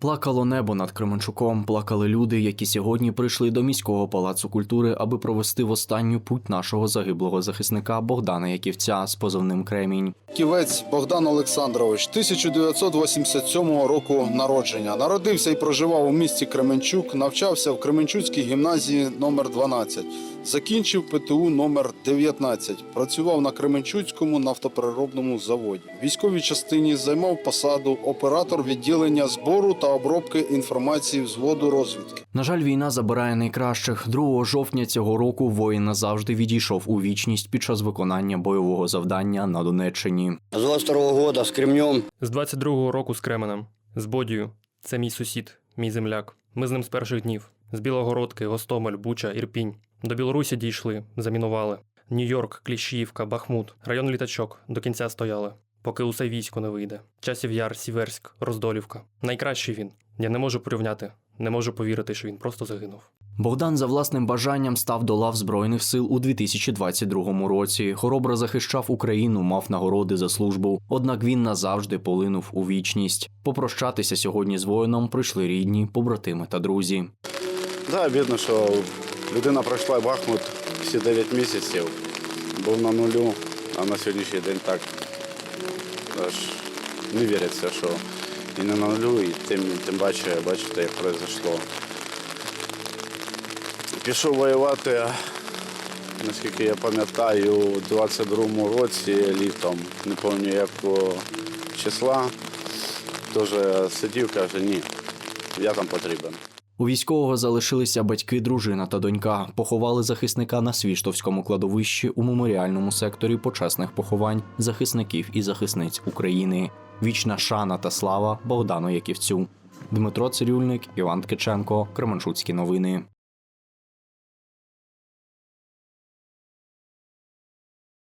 Плакало небо над Кременчуком, плакали люди, які сьогодні прийшли до міського палацу культури, аби провести в останню путь нашого загиблого захисника Богдана Яківця з позивним Кремінь. Ківець Богдан Олександрович 1987 року народження. Народився і проживав у місті Кременчук, навчався в Кременчуцькій гімназії номер 12 Закінчив ПТУ номер 19 Працював на Кременчуцькому нафтопереробному заводі. В військовій частині займав посаду оператор відділення збору та обробки інформації взводу розвідки. На жаль, війна забирає найкращих. 2 жовтня цього року воїн назавжди відійшов у вічність під час виконання бойового завдання на Донеччині. З 22-го года з Кремнем З 22-го року з Кременем, з Бодію. Це мій сусід, мій земляк. Ми з ним з перших днів. З Білогородки, Гостомель, Буча, Ірпінь. До Білорусі дійшли, замінували. Нью-Йорк, Кліщіївка, Бахмут, район літачок до кінця стояли, поки усе військо не вийде. Часів Яр, Сіверськ, Роздолівка. Найкращий він. Я не можу порівняти, не можу повірити, що він просто загинув. Богдан за власним бажанням став до лав Збройних сил у 2022 році. Хоробро захищав Україну, мав нагороди за службу. Однак він назавжди полинув у вічність. Попрощатися сьогодні з воїном прийшли рідні, побратими та друзі. Да, обідно, що людина пройшла Бахмут всі 9 місяців, був на нулю, а на сьогоднішній день так аж не віриться, що і на нулю, і тим, тим паче, бачите, як произошло. Пішов воювати, наскільки я пам'ятаю, у 22-му році літом, не пам'ятаю якого числа, теж сидів, каже, ні, я там потрібен. У військового залишилися батьки, дружина та донька. Поховали захисника на Свіштовському кладовищі у меморіальному секторі почесних поховань захисників і захисниць України. Вічна шана та слава Богдану Яківцю. Дмитро Цирюльник, Іван Ткаченко, Кременчуцькі новини.